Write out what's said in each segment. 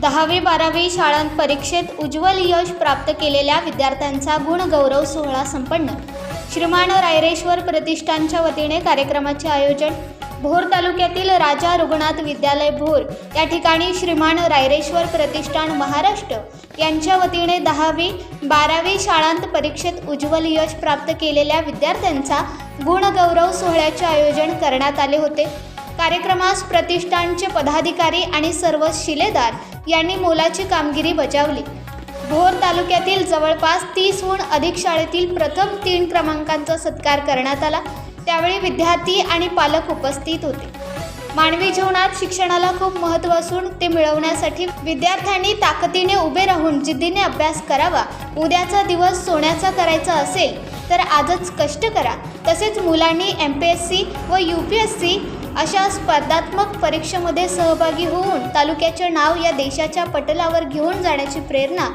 दहावी बारावी शाळांत परीक्षेत उज्ज्वल यश प्राप्त केलेल्या विद्यार्थ्यांचा गुणगौरव सोहळा संपन्न. श्रीमान रायरेश्वर प्रतिष्ठानच्या वतीने कार्यक्रमाचे आयोजन भोर तालुक्यातील राजा रुग्णाथ विद्यालय भोर या ठिकाणी श्रीमान रायरेश्वर प्रतिष्ठान महाराष्ट्र यांच्या वतीने दहावी बारावी शाळांत परीक्षेत उज्ज्वल यश प्राप्त केलेल्या विद्यार्थ्यांचा गुणगौरव सोहळ्याचे आयोजन करण्यात आले होते. कार्यक्रमास प्रतिष्ठानचे पदाधिकारी आणि सर्व शिलेदार यांनी मोलाची कामगिरी बजावली. भोर तालुक्यातील जवळपास तीसहून अधिक शाळेतील प्रथम तीन क्रमांकांचा सत्कार करण्यात आला. त्यावेळी विद्यार्थी आणि पालक उपस्थित होते. मानवी जीवनात शिक्षणाला खूप महत्त्व असून ते मिळवण्यासाठी विद्यार्थ्यांनी ताकदीने उभे राहून जिद्दीने अभ्यास करावा उद्याचा दिवस सोन्याचा करायचा असेल तर आजच कष्ट करा. तसेच मुलांनी एम पी एस सी व यू पी एस सी अशा स्पर्धात्मक परीक्षेमध्ये सहभागी होऊन तालुक्याचे नाव या देशाच्या पटलावर घेऊन जाण्याची प्रेरणा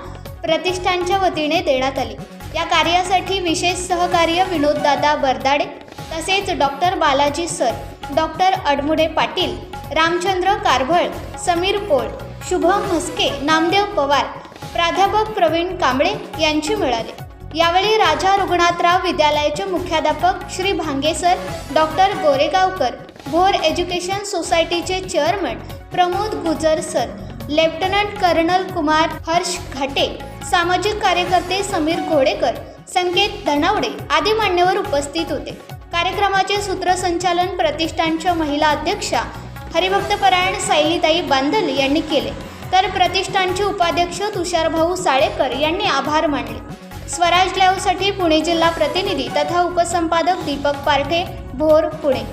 प्रतिष्ठानच्या वतीने देण्यात आली. या कार्यासाठी विशेष सहकार्य विनोददादा बरदाडे तसेच doctor Balaji sir doctor Adamude Patil Ramchandra Karbhal Sameer Pol Shubham Mhaske Namdev Pawar प्राध्यापक प्रवीण कांबळे यांची मिळाले. यावेळी राजा रघुनाथराव विद्यालयाचे मुख्याध्यापक Shri Bhange sir doctor Goregaonkar Bhor education सोसायटीचे chairman Pramod Gujar sir lieutenant colonel Kumar Harsh Ghate सामाजिक कार्यकर्ते समीर घोडेकर संकेत धनावडे आदी मान्यवर उपस्थित होते. कार्यक्रमाचे सूत्रसंचालन प्रतिष्ठानच्या महिला अध्यक्षा हरिभक्तपरायण सायलीताई बांधल यांनी केले. तर प्रतिष्ठानचे उपाध्यक्ष तुषारभाऊ साळेकर यांनी आभार मानले. स्वराज लाईव्हसाठी पुणे जिल्हा प्रतिनिधी तथा उपसंपादक दीपक पारठे भोर पुणे.